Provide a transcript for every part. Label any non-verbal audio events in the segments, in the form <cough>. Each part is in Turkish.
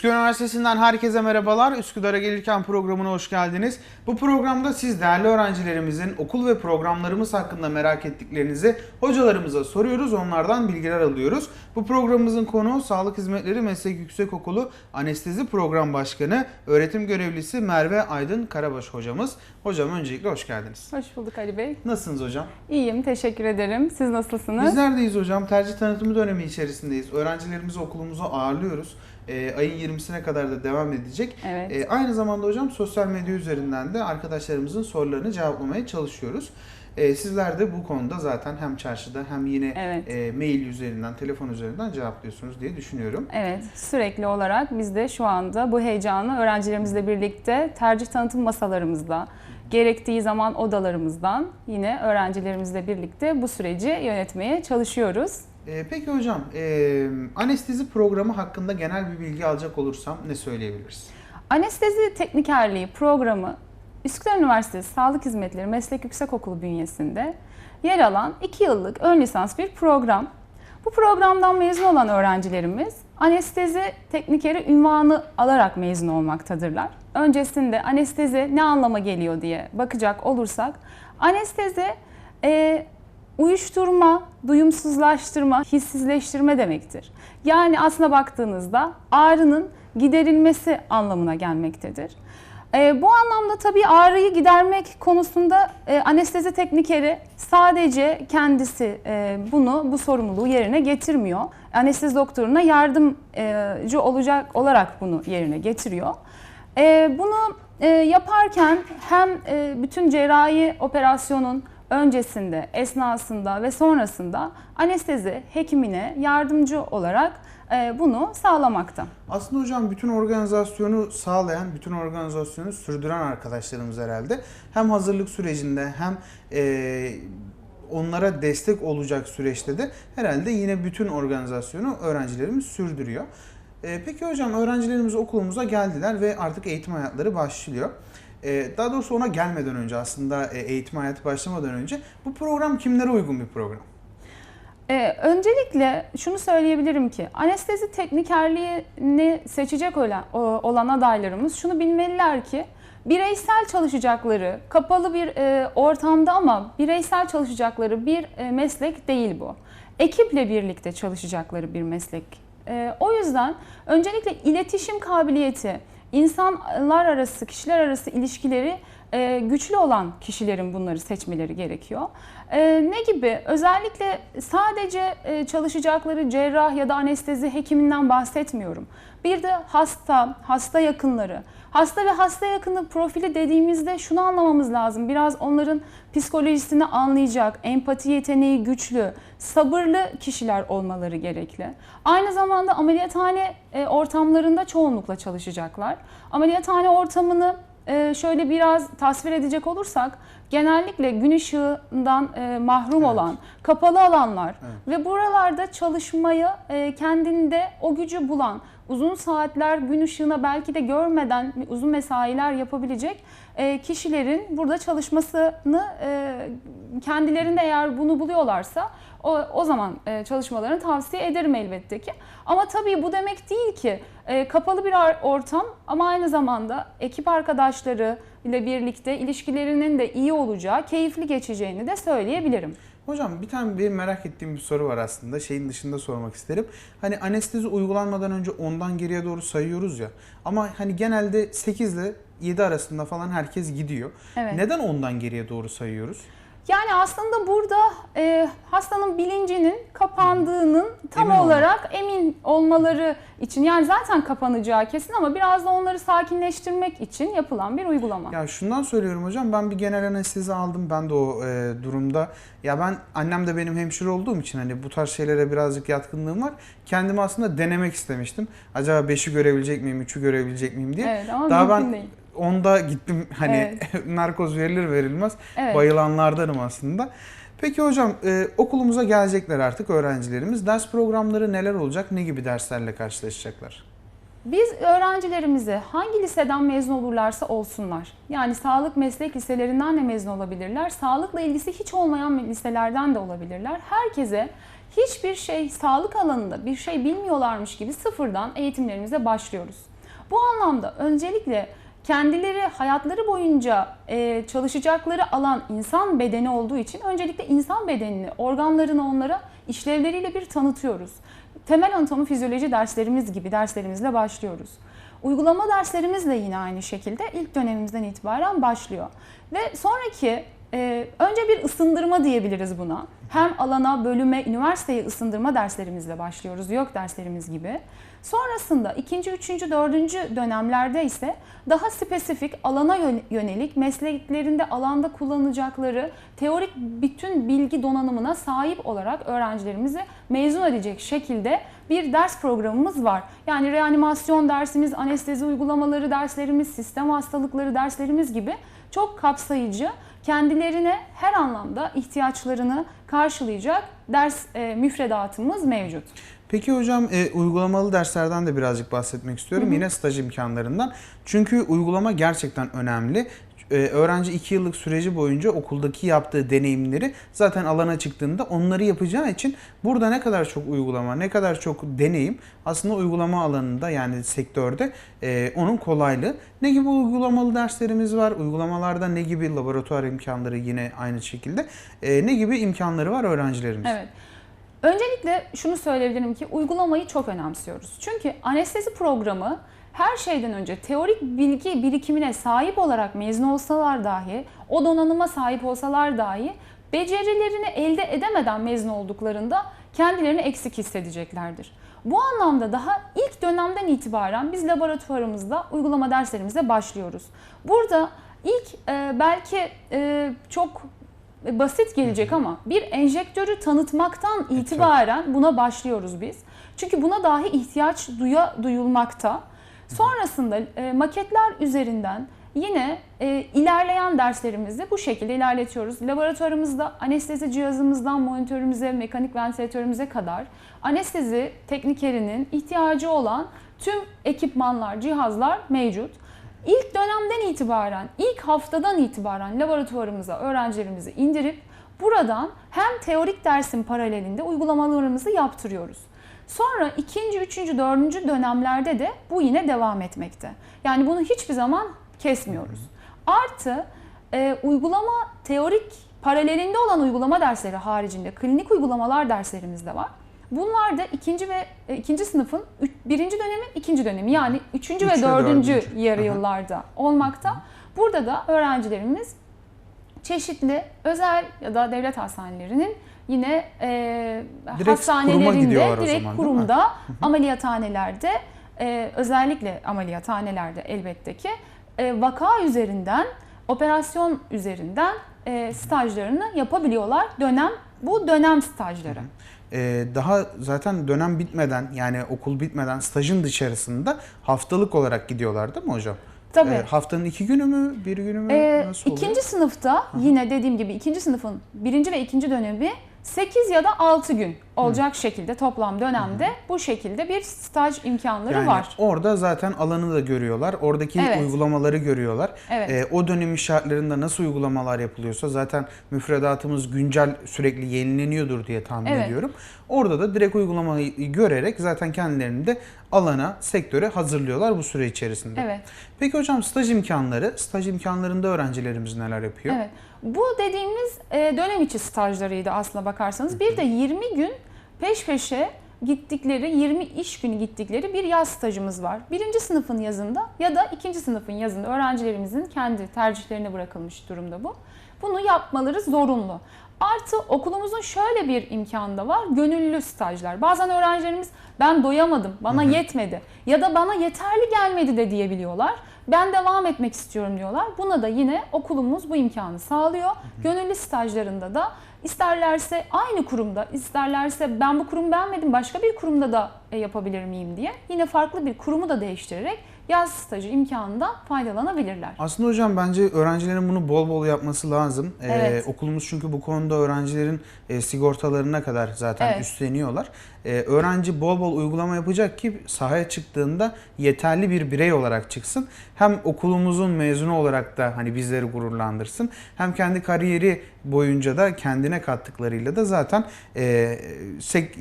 Üsküdar Üniversitesi'nden herkese merhabalar. Üsküdar'a gelirken programına hoş geldiniz. Bu programda siz değerli öğrencilerimizin okul ve programlarımız hakkında merak ettiklerinizi hocalarımıza soruyoruz, onlardan bilgiler alıyoruz. Bu programımızın konuğu Sağlık Hizmetleri Meslek Yüksekokulu Anestezi Program Başkanı, öğretim görevlisi Merve Aydın Karabaş hocamız. Hocam öncelikle hoş geldiniz. Hoş bulduk Ali Bey. Nasılsınız hocam? İyiyim, teşekkür ederim. Siz nasılsınız? Biz neredeyiz hocam? Tercih tanıtımı dönemi içerisindeyiz. Öğrencilerimizi okulumuza ağırlıyoruz. Ee, ayın 20'sine kadar da devam edecek. Evet. Ee, aynı zamanda hocam sosyal medya üzerinden de arkadaşlarımızın sorularını cevaplamaya çalışıyoruz. Ee, sizler de bu konuda zaten hem çarşıda hem yine Evet. e, mail üzerinden, telefon üzerinden cevaplıyorsunuz diye düşünüyorum. Evet, sürekli olarak biz de şu anda bu heyecanı öğrencilerimizle birlikte tercih tanıtım masalarımızda, gerektiği zaman odalarımızdan yine öğrencilerimizle birlikte bu süreci yönetmeye çalışıyoruz. Ee, peki hocam, e, anestezi programı hakkında genel bir bilgi alacak olursam ne söyleyebiliriz? Anestezi Teknikerliği programı Üsküdar Üniversitesi Sağlık Hizmetleri Meslek Yüksekokulu bünyesinde yer alan 2 yıllık ön lisans bir program. Bu programdan mezun olan öğrencilerimiz anestezi teknikeri ünvanı alarak mezun olmaktadırlar. Öncesinde anestezi ne anlama geliyor diye bakacak olursak anestezi e, uyuşturma, duyumsuzlaştırma, hissizleştirme demektir. Yani aslına baktığınızda ağrının giderilmesi anlamına gelmektedir. Ee, bu anlamda tabii ağrıyı gidermek konusunda e, anestezi teknikeri sadece kendisi e, bunu bu sorumluluğu yerine getirmiyor. Anestezi doktoruna yardımcı olacak olarak bunu yerine getiriyor. E, bunu e, yaparken hem e, bütün cerrahi operasyonun öncesinde, esnasında ve sonrasında anestezi hekimine yardımcı olarak e, bunu sağlamakta. Aslında hocam bütün organizasyonu sağlayan, bütün organizasyonu sürdüren arkadaşlarımız herhalde. Hem hazırlık sürecinde hem e, onlara destek olacak süreçte de herhalde yine bütün organizasyonu öğrencilerimiz sürdürüyor. E, peki hocam öğrencilerimiz okulumuza geldiler ve artık eğitim hayatları başlıyor. E, daha doğrusu ona gelmeden önce aslında e, eğitim hayatı başlamadan önce bu program kimlere uygun bir program? Ee, öncelikle şunu söyleyebilirim ki anestezi teknikerliğini seçecek olan, olan adaylarımız şunu bilmeliler ki bireysel çalışacakları kapalı bir e, ortamda ama bireysel çalışacakları bir e, meslek değil bu. Ekiple birlikte çalışacakları bir meslek. E, o yüzden öncelikle iletişim kabiliyeti, insanlar arası, kişiler arası ilişkileri e, güçlü olan kişilerin bunları seçmeleri gerekiyor. E, ne gibi? Özellikle sadece e, çalışacakları cerrah ya da anestezi hekiminden bahsetmiyorum. Bir de hasta, hasta yakınları. Hasta ve hasta yakını profili dediğimizde şunu anlamamız lazım. Biraz onların psikolojisini anlayacak, empati yeteneği güçlü, sabırlı kişiler olmaları gerekli. Aynı zamanda ameliyathane e, ortamlarında çoğunlukla çalışacaklar. Ameliyathane ortamını e, şöyle biraz tasvir edecek olursak genellikle gün ışığından e, mahrum Evet. olan kapalı alanlar Evet. ve buralarda çalışmayı kendinde o gücü bulan uzun saatler gün ışığına belki de görmeden uzun mesailer yapabilecek e, kişilerin burada çalışmasını e, kendilerinde eğer bunu buluyorlarsa o, o zaman e, çalışmalarını tavsiye ederim elbette ki. Ama tabii bu demek değil ki kapalı bir ortam ama aynı zamanda ekip arkadaşları ile birlikte ilişkilerinin de iyi olacağı, keyifli geçeceğini de söyleyebilirim. Hocam bir tane bir merak ettiğim bir soru var aslında. Şeyin dışında sormak isterim. Hani anestezi uygulanmadan önce ondan geriye doğru sayıyoruz ya. Ama hani genelde 8 ile 7 arasında falan herkes gidiyor. Evet. Neden ondan geriye doğru sayıyoruz? Yani aslında burada e, hastanın bilincinin kapandığının tam Emin olmak. olarak emin olmaları için yani zaten kapanacağı kesin ama biraz da onları sakinleştirmek için yapılan bir uygulama. Ya şundan söylüyorum hocam ben bir genel anestezi aldım ben de o e, durumda. Ya ben annem de benim hemşire olduğum için hani bu tarz şeylere birazcık yatkınlığım var. Kendimi aslında denemek istemiştim. Acaba 5'i görebilecek miyim, 3'ü görebilecek miyim diye. Evet ama Daha ben değil. Onda gittim hani <laughs> narkoz verilir verilmez Evet. bayılanlardanım aslında. Peki hocam e, okulumuza gelecekler artık öğrencilerimiz. Ders programları neler olacak? Ne gibi derslerle karşılaşacaklar? Biz öğrencilerimizi hangi liseden mezun olurlarsa olsunlar. Yani sağlık meslek liselerinden de mezun olabilirler. Sağlıkla ilgisi hiç olmayan liselerden de olabilirler. Herkese hiçbir şey sağlık alanında bir şey bilmiyorlarmış gibi sıfırdan eğitimlerimize başlıyoruz. Bu anlamda öncelikle kendileri hayatları boyunca e, çalışacakları alan insan bedeni olduğu için öncelikle insan bedenini, organlarını onlara işlevleriyle bir tanıtıyoruz. Temel anatomi fizyoloji derslerimiz gibi derslerimizle başlıyoruz. Uygulama derslerimiz de yine aynı şekilde ilk dönemimizden itibaren başlıyor. Ve sonraki e, önce bir ısındırma diyebiliriz buna. Hem alana, bölüme, üniversiteye ısındırma derslerimizle başlıyoruz, yok derslerimiz gibi. Sonrasında ikinci, üçüncü, dördüncü dönemlerde ise daha spesifik alana yön- yönelik mesleklerinde alanda kullanacakları teorik bütün bilgi donanımına sahip olarak öğrencilerimizi mezun edecek şekilde bir ders programımız var. Yani reanimasyon dersimiz, anestezi uygulamaları derslerimiz, sistem hastalıkları derslerimiz gibi çok kapsayıcı, kendilerine her anlamda ihtiyaçlarını karşılayacak ders e, müfredatımız mevcut. Peki hocam e, uygulamalı derslerden de birazcık bahsetmek istiyorum. Yine staj imkanlarından. Çünkü uygulama gerçekten önemli. E, öğrenci 2 yıllık süreci boyunca okuldaki yaptığı deneyimleri zaten alana çıktığında onları yapacağı için burada ne kadar çok uygulama, ne kadar çok deneyim aslında uygulama alanında yani sektörde e, onun kolaylığı. Ne gibi uygulamalı derslerimiz var? Uygulamalarda ne gibi laboratuvar imkanları yine aynı şekilde. E, ne gibi imkanları var öğrencilerimiz? Evet. Öncelikle şunu söyleyebilirim ki uygulamayı çok önemsiyoruz. Çünkü anestezi programı her şeyden önce teorik bilgi birikimine sahip olarak mezun olsalar dahi, o donanıma sahip olsalar dahi becerilerini elde edemeden mezun olduklarında kendilerini eksik hissedeceklerdir. Bu anlamda daha ilk dönemden itibaren biz laboratuvarımızda uygulama derslerimize başlıyoruz. Burada ilk e, belki e, çok basit gelecek ama bir enjektörü tanıtmaktan itibaren buna başlıyoruz biz. Çünkü buna dahi ihtiyaç duya duyulmakta. Sonrasında e, maketler üzerinden yine e, ilerleyen derslerimizi bu şekilde ilerletiyoruz. Laboratuvarımızda anestezi cihazımızdan monitörümüze, mekanik ventilatörümüze kadar anestezi teknikerinin ihtiyacı olan tüm ekipmanlar, cihazlar mevcut. İlk dönemden itibaren, ilk haftadan itibaren laboratuvarımıza öğrencilerimizi indirip buradan hem teorik dersin paralelinde uygulamalarımızı yaptırıyoruz. Sonra ikinci, üçüncü, dördüncü dönemlerde de bu yine devam etmekte. Yani bunu hiçbir zaman kesmiyoruz. Artı e, uygulama teorik paralelinde olan uygulama dersleri haricinde klinik uygulamalar derslerimiz de var. Bunlar da ikinci ve e, ikinci sınıfın üç- birinci dönemi, ikinci dönemi yani üçüncü Üç ve ve dördüncü dördüncü. yarı Aha. yıllarda olmakta. Burada da öğrencilerimiz çeşitli özel ya da devlet hastanelerinin yine e, kuruma hastanelerinde, gidiyorlar o direkt zaman, değil mi? kurumda, ameliyathanelerde, e, özellikle ameliyathanelerde elbette ki e, vaka üzerinden, operasyon üzerinden e, stajlarını yapabiliyorlar. Dönem bu dönem stajları. Ee, daha zaten dönem bitmeden yani okul bitmeden stajın dışarısında haftalık olarak gidiyorlar değil mi hocam? Tabii. Ee, haftanın iki günü mü, bir günü mü? Ee, Nasıl oluyor? ikinci sınıfta yine dediğim gibi ikinci sınıfın birinci ve ikinci dönemi 8 ya da 6 gün olacak şekilde toplam dönemde bu şekilde bir staj imkanları yani var. orada zaten alanı da görüyorlar. Oradaki Evet. uygulamaları görüyorlar. Evet. Ee, o dönemin şartlarında nasıl uygulamalar yapılıyorsa zaten müfredatımız güncel sürekli yenileniyordur diye tahmin Evet. ediyorum. Orada da direkt uygulamayı görerek zaten kendilerini de alana, sektöre hazırlıyorlar bu süre içerisinde. Evet. Peki hocam staj imkanları, staj imkanlarında öğrencilerimiz neler yapıyor? Evet. Bu dediğimiz e, dönem içi stajlarıydı aslına bakarsanız. Bir de 20 gün peş peşe gittikleri, 20 iş günü gittikleri bir yaz stajımız var. Birinci sınıfın yazında ya da ikinci sınıfın yazında öğrencilerimizin kendi tercihlerine bırakılmış durumda bu. Bunu yapmaları zorunlu. Artı okulumuzun şöyle bir imkanı da var. Gönüllü stajlar. Bazen öğrencilerimiz ben doyamadım, bana yetmedi ya da bana yeterli gelmedi de diyebiliyorlar. Ben devam etmek istiyorum diyorlar. Buna da yine okulumuz bu imkanı sağlıyor. Gönüllü stajlarında da isterlerse aynı kurumda, isterlerse ben bu kurumu beğenmedim başka bir kurumda da e, yapabilir miyim diye yine farklı bir kurumu da değiştirerek yaz stajı imkanından faydalanabilirler. Aslında hocam bence öğrencilerin bunu bol bol yapması lazım. Ee, Evet. okulumuz çünkü bu konuda öğrencilerin e, sigortalarına kadar zaten Evet. üstleniyorlar. Ee, öğrenci bol bol uygulama yapacak ki sahaya çıktığında yeterli bir birey olarak çıksın. Hem okulumuzun mezunu olarak da hani bizleri gururlandırsın. Hem kendi kariyeri boyunca da kendine kattıklarıyla da zaten e, sek-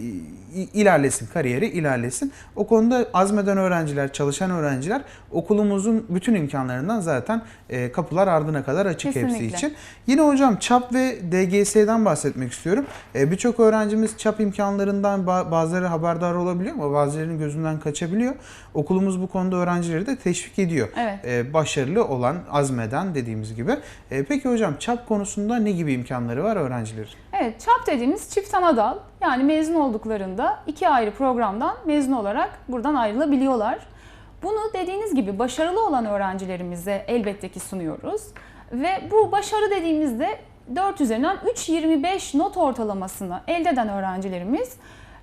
ilerlesin, kariyeri ilerlesin. O konuda azmeden öğrenciler, çalışan öğrenciler okulumuzun bütün imkanlarından zaten e, kapılar ardına kadar açık hepsi Kesinlikle. için. Yine hocam ÇAP ve DGS'den bahsetmek istiyorum. E, Birçok öğrencimiz ÇAP imkanlarından ba- bazıları haberdar olabiliyor ama bazılarının gözünden kaçabiliyor. Okulumuz bu konuda öğrencileri de teşvik ediyor. Evet. E, başarılı olan, azmeden dediğimiz gibi. E, peki hocam ÇAP konusunda ne gibi imkanları var öğrencilerin? Evet, ÇAP dediğimiz çift ana dal. Yani mezun olduklarında iki ayrı programdan mezun olarak buradan ayrılabiliyorlar. Bunu dediğiniz gibi başarılı olan öğrencilerimize elbette ki sunuyoruz. Ve bu başarı dediğimizde 4 üzerinden 3.25 not ortalamasını elde eden öğrencilerimiz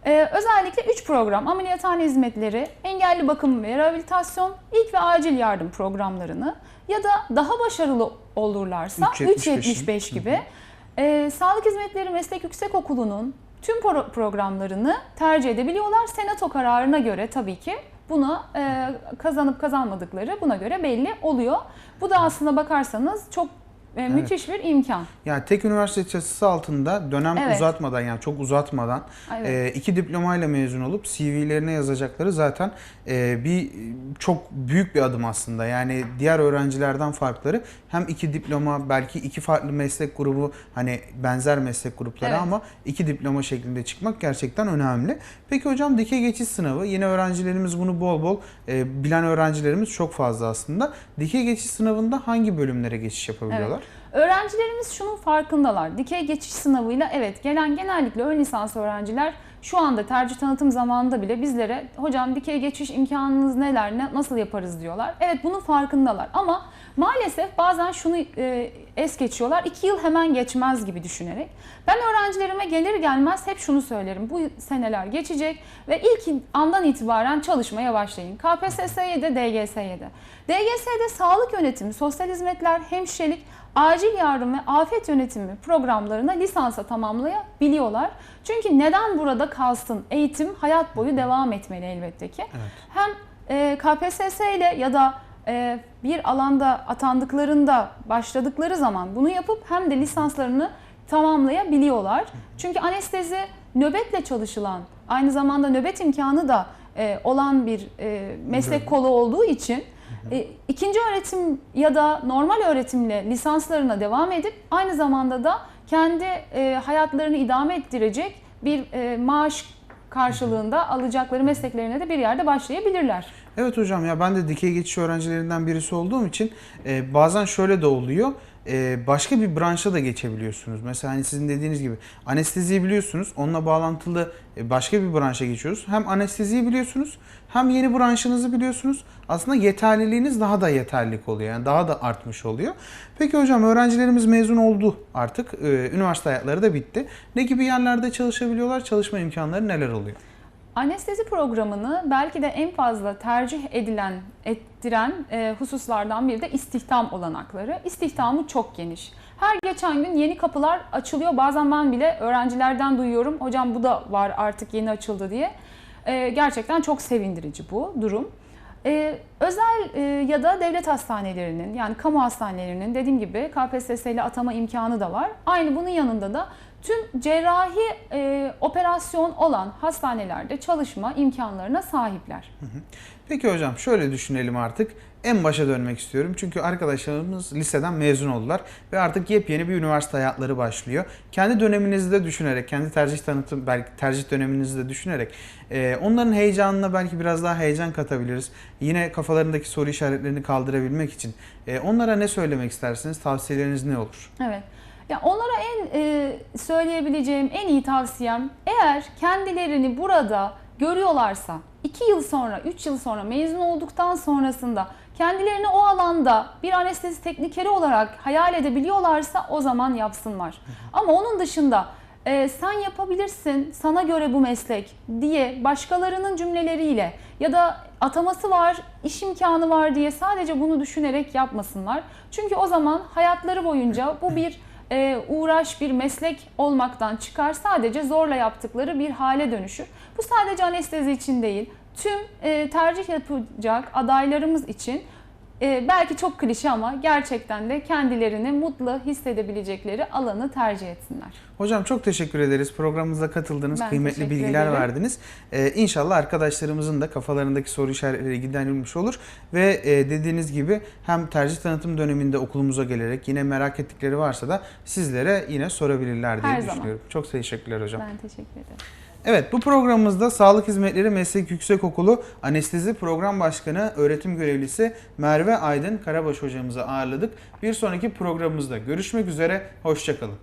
e, özellikle 3 program ameliyathane hizmetleri, engelli bakım ve rehabilitasyon, ilk ve acil yardım programlarını ya da daha başarılı olurlarsa 3.75'in. 3.75 gibi ee, Sağlık Hizmetleri Meslek Yüksekokulu'nun tüm pro- programlarını tercih edebiliyorlar. Senato kararına göre tabii ki buna e, kazanıp kazanmadıkları buna göre belli oluyor. Bu da aslında bakarsanız çok e, müthiş bir imkan. Yani tek üniversite çatısı altında dönem Evet. uzatmadan yani çok uzatmadan Evet. e, iki diplomayla mezun olup CV'lerine yazacakları zaten e, bir çok büyük bir adım aslında. Yani diğer öğrencilerden farkları hem iki diploma belki iki farklı meslek grubu hani benzer meslek grupları Evet. ama iki diploma şeklinde çıkmak gerçekten önemli. Peki hocam dikey geçiş sınavı yine öğrencilerimiz bunu bol bol e, bilen öğrencilerimiz çok fazla aslında. Dikey geçiş sınavında hangi bölümlere geçiş yapabiliyorlar? Öğrencilerimiz şunun farkındalar. Dikey geçiş sınavıyla evet gelen genellikle ön lisans öğrenciler şu anda tercih tanıtım zamanında bile bizlere hocam dikey geçiş imkanınız neler, ne, nasıl yaparız diyorlar. Evet bunun farkındalar ama maalesef bazen şunu e, es geçiyorlar. iki yıl hemen geçmez gibi düşünerek. Ben öğrencilerime gelir gelmez hep şunu söylerim. Bu seneler geçecek ve ilk andan itibaren çalışmaya başlayın. KPSS'ye de DGS'ye de. DGS'de sağlık yönetimi, sosyal hizmetler, hemşirelik, acil yardım ve afet yönetimi programlarına lisansa tamamlayabiliyorlar. Çünkü neden burada kalsın? Eğitim hayat boyu devam etmeli elbette ki. Evet. Hem e, KPSS ile ya da e, bir alanda atandıklarında başladıkları zaman bunu yapıp hem de lisanslarını tamamlayabiliyorlar. Çünkü anestezi nöbetle çalışılan, aynı zamanda nöbet imkanı da e, olan bir meslek kolu olduğu için e, ikinci öğretim ya da normal öğretimle lisanslarına devam edip aynı zamanda da kendi e, hayatlarını idame ettirecek bir e, maaş karşılığında alacakları mesleklerine de bir yerde başlayabilirler. Evet hocam ya ben de dikey geçiş öğrencilerinden birisi olduğum için e, bazen şöyle de oluyor. E, başka bir branşa da geçebiliyorsunuz. Mesela hani sizin dediğiniz gibi anesteziyi biliyorsunuz. Onunla bağlantılı e, başka bir branşa geçiyoruz. Hem anesteziyi biliyorsunuz hem yeni branşınızı biliyorsunuz. Aslında yeterliliğiniz daha da yeterlilik oluyor. Yani daha da artmış oluyor. Peki hocam öğrencilerimiz mezun oldu artık. E, üniversite hayatları da bitti. Ne gibi yerlerde çalışabiliyorlar? Çalışma imkanları neler oluyor? Anestezi programını belki de en fazla tercih edilen, ettiren e, hususlardan biri de istihdam olanakları. İstihdamı çok geniş. Her geçen gün yeni kapılar açılıyor. Bazen ben bile öğrencilerden duyuyorum. Hocam bu da var artık yeni açıldı diye. E, gerçekten çok sevindirici bu durum. E, özel e, ya da devlet hastanelerinin yani kamu hastanelerinin dediğim gibi KPSS ile atama imkanı da var. Aynı bunun yanında da tüm cerrahi e, operasyon olan hastanelerde çalışma imkanlarına sahipler. Peki hocam şöyle düşünelim artık. En başa dönmek istiyorum. Çünkü arkadaşlarımız liseden mezun oldular ve artık yepyeni bir üniversite hayatları başlıyor. Kendi döneminizi de düşünerek, kendi tercih tanıtım belki tercih döneminizi de düşünerek e, onların heyecanına belki biraz daha heyecan katabiliriz. Yine kafalarındaki soru işaretlerini kaldırabilmek için e, onlara ne söylemek istersiniz? Tavsiyeleriniz ne olur? Evet. Ya onlara en e, söyleyebileceğim en iyi tavsiyem eğer kendilerini burada görüyorlarsa 2 yıl sonra, 3 yıl sonra mezun olduktan sonrasında kendilerini o alanda bir anestezi teknikeri olarak hayal edebiliyorlarsa o zaman yapsınlar. Ama onun dışında e, sen yapabilirsin, sana göre bu meslek diye başkalarının cümleleriyle ya da ataması var, iş imkanı var diye sadece bunu düşünerek yapmasınlar. Çünkü o zaman hayatları boyunca bu bir e, uğraş, bir meslek olmaktan çıkar. Sadece zorla yaptıkları bir hale dönüşür. Bu sadece anestezi için değil, tüm e, tercih yapacak adaylarımız için e, belki çok klişe ama gerçekten de kendilerini mutlu hissedebilecekleri alanı tercih etsinler. Hocam çok teşekkür ederiz. Programımıza katıldınız, Ben kıymetli bilgiler ederim. verdiniz. Ee, inşallah arkadaşlarımızın da kafalarındaki soru işaretleri giderilmiş olur ve e, dediğiniz gibi hem tercih tanıtım döneminde okulumuza gelerek yine merak ettikleri varsa da sizlere yine sorabilirler diye Her zaman. düşünüyorum. Çok teşekkürler hocam. Ben teşekkür ederim. Evet bu programımızda Sağlık Hizmetleri Meslek Yüksekokulu Anestezi Program Başkanı Öğretim Görevlisi Merve Aydın Karabaş hocamızı ağırladık. Bir sonraki programımızda görüşmek üzere, hoşçakalın.